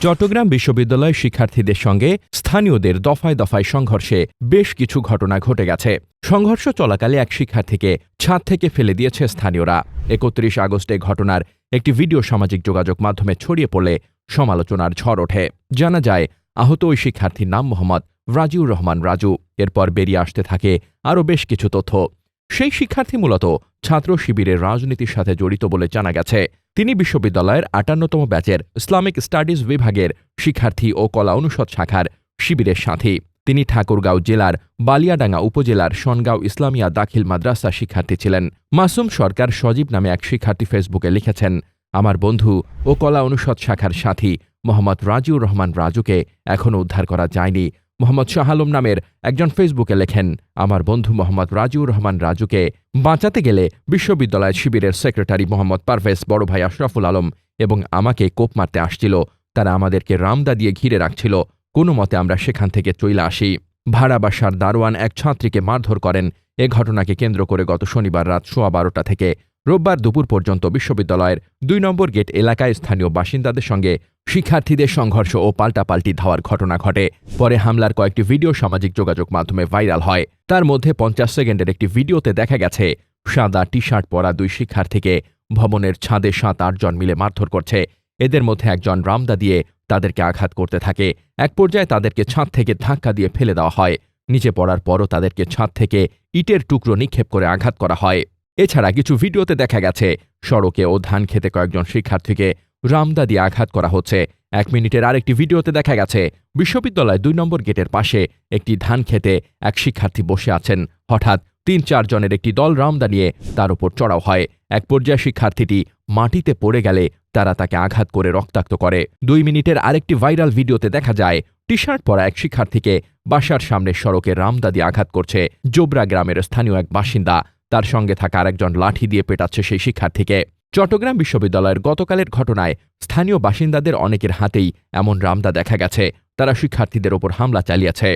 চট্টগ্রাম বিশ্ববিদ্যালয় শিক্ষার্থীদের সঙ্গে স্থানীয়দের দফায় দফায় সংঘর্ষে বেশ কিছু ঘটনা ঘটে গেছে। সংঘর্ষ চলাকালে এক শিক্ষার্থীকে ছাদ থেকে ফেলে দিয়েছে স্থানীয়রা। একত্রিশ আগস্টে ঘটনার একটি ভিডিও সামাজিক যোগাযোগ মাধ্যমে ছড়িয়ে পড়লে সমালোচনার ঝড় ওঠে। জানা যায়, আহত ওই শিক্ষার্থীর নাম মোহাম্মদ রাজিউর রহমান রাজু। এরপর বেরিয়ে আসতে থাকে আরও বেশ কিছু তথ্য। সেই শিক্ষার্থী মূলত ছাত্র শিবিরের রাজনীতির সাথে জড়িত বলে জানা গেছে। তিনি বিশ্ববিদ্যালয়ের আটান্নতম ব্যাচের ইসলামিক স্টাডিজ বিভাগের শিক্ষার্থী ও কলা অনুষদ শাখার শিবিরের সাথী। তিনি ঠাকুরগাঁও জেলার বালিয়াডাঙ্গা উপজেলার সনগাঁও ইসলামিয়া দাখিল মাদ্রাসা শিক্ষার্থী ছিলেন। মাসুম সরকার সজীব নামে এক শিক্ষার্থী ফেসবুকে লিখেছেন, আমার বন্ধু ও কলা অনুষদ শাখার সাথী মোহাম্মদ রাজিউর রহমান রাজুকে এখনও উদ্ধার করা যায়নি। মোহাম্মদ শাহ আলম নামের একজন ফেসবুকে লেখেন, আমার বন্ধু মোহাম্মদ রাজিউর রহমান রাজুকে বাঁচাতে গেলে বিশ্ববিদ্যালয় শিবিরের সেক্রেটারি মোহাম্মদ পারভেজ বড় ভাই আশরাফুল আলম এবং আমাকে কোপ মারতে আসছিল। তারা আমাদেরকে রামদা দিয়ে ঘিরে রাখছিল। কোনো মতে আমরা সেখান থেকে চইলে আসি। ভাড়া বাসার দারোয়ান এক ছাত্রীকে মারধর করেন। এ ঘটনাকে কেন্দ্র করে গত শনিবার রাত সোয়া বারোটা থেকে রোববার দুপুর পর্যন্ত বিশ্ববিদ্যালয়ের দুই নম্বর গেট এলাকায় স্থানীয় বাসিন্দাদের সঙ্গে শিক্ষার্থীদের সংঘর্ষ ও পাল্টাপাল্টি ধাওয়ার ঘটনা ঘটে। পরে হামলার কয়েকটি ভিডিও সামাজিক যোগাযোগ মাধ্যমে ভাইরাল হয়। তার মধ্যে পঞ্চাশ সেকেন্ডের একটি ভিডিওতে দেখা গেছে, সাদা টি শার্ট পরা দুই শিক্ষার্থীকে ভবনের ছাদে সাত আটজন মিলে মারধর করছে। এদের মধ্যে একজন রামদা দিয়ে তাদেরকে আঘাত করতে থাকে। এক পর্যায়ে তাদেরকে ছাদ থেকে ধাক্কা দিয়ে ফেলে দেওয়া হয়। নিচে পড়ার পরও তাদেরকে ছাদ থেকে ইটের টুকরো নিক্ষেপ করে আঘাত করা হয়। এছাড়া কিছু ভিডিওতে দেখা গেছে, সড়কে ও ধান খেতে কয়েকজন শিক্ষার্থীকে রামদা দিয়ে আঘাত করা হচ্ছে। এক মিনিটের আরেকটি ভিডিওতে দেখা গেছে, বিশ্ববিদ্যালয় দুই নম্বর গেটের পাশে একটি ধান খেতে এক শিক্ষার্থী বসে আছেন। হঠাৎ তিন চারজনের একটি দল রামদা নিয়ে তার উপর চড়াও হয়। এক পর্যায়ে শিক্ষার্থীটি মাটিতে পড়ে গেলে তারা তাকে আঘাত করে রক্তাক্ত করে। দুই মিনিটের আরেকটি ভাইরাল ভিডিওতে দেখা যায় টি শার্ট পরা এক শিক্ষার্থীকে বাসার সামনে সড়কে রামদা দিয়ে আঘাত করছে। জোবরা গ্রামের স্থানীয় এক বাসিন্দা তার সঙ্গে থাকা আরেকজন লাঠি দিয়ে পেটাচ্ছে সেই শিক্ষার্থীকে। চট্টগ্রাম বিশ্ববিদ্যালয়ের গতকালের ঘটনায় স্থানীয় বাসিন্দাদের অনেকের হাতেই এমন রামদা দেখা গেছে। তারা শিক্ষার্থীদের ওপর হামলা চালিয়েছে।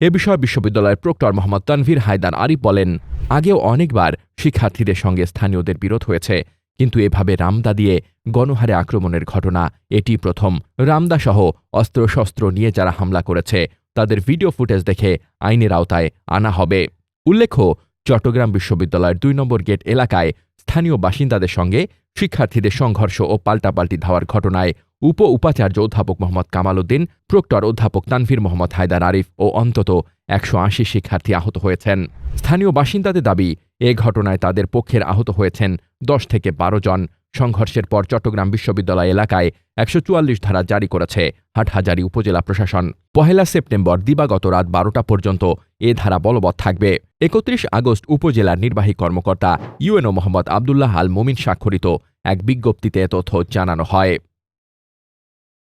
এ বিষয়ে বিশ্ববিদ্যালয়ের প্রক্টর মোহাম্মদ তানভীর হায়দার আরিফ বলেন, আগেও অনেকবার শিক্ষার্থীদের সঙ্গে স্থানীয়দের বিরোধ হয়েছে, কিন্তু এভাবে রামদা দিয়ে গণহারে আক্রমণের ঘটনা, এটি প্রথম। রামদা সহ অস্ত্রশস্ত্র নিয়ে যারা হামলা করেছে, তাদের ভিডিও ফুটেজ দেখে আইনের আওতায় আনা হবে। উল্লেখ্য চট্টগ্রাম বিশ্ববিদ্যালয়ের দুই নম্বর গেট এলাকায় স্থানীয় বাসিন্দাদের সঙ্গে শিক্ষার্থীদের সংঘর্ষ ও পাল্টাপাল্টি ধাওয়ার ঘটনায় উপ উপাচার্য অধ্যাপক মোহাম্মদ কামাল উদ্দিন, প্রক্টর অধ্যাপক তানভীর মোহাম্মদ হায়দার আরিফ ও অন্তত একশো আশি শিক্ষার্থী আহত হয়েছেন। স্থানীয় বাসিন্দাদের দাবি, এ ঘটনায় তাদের পক্ষের আহত হয়েছেন দশ থেকে বারো জন। সংঘর্ষের পর চট্টগ্রাম বিশ্ববিদ্যালয় এলাকায় একশো চুয়াল্লিশ ধারা জারি করেছে হাটহাজারি উপজেলা প্রশাসন। পহেলা সেপ্টেম্বর দিবাগত রাত বারোটা পর্যন্ত এ ধারা বলবৎ থাকবে। একত্রিশ আগস্ট উপজেলার নির্বাহী কর্মকর্তা ইউএনও মোহাম্মদ আবদুল্লাহ আল মোমিন স্বাক্ষরিত এক বিজ্ঞপ্তিতে তথ্য জানানো হয়।